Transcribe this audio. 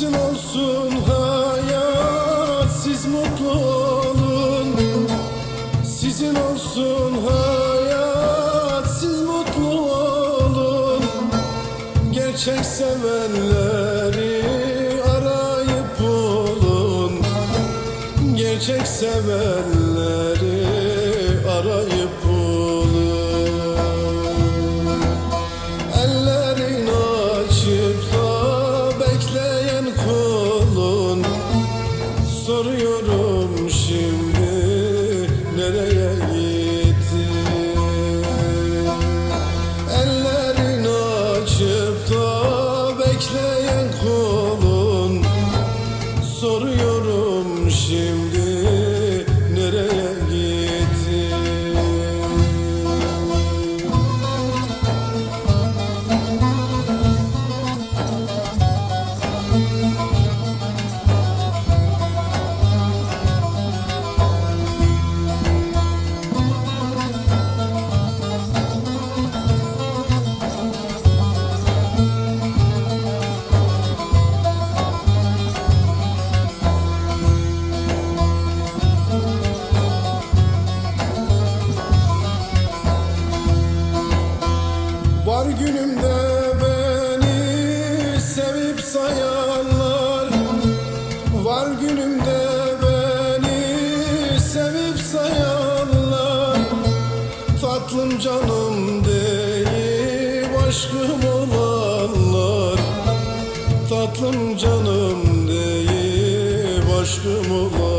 Sizin olsun hayat siz mutlu olun. Sizin olsun hayat siz mutlu olun. Gerçek sevenleri arayıp bulun. Gerçek sevenleri Soruyorum şimdi canım deyip aşkım olanlar Tatlım canım deyip aşkım olanlar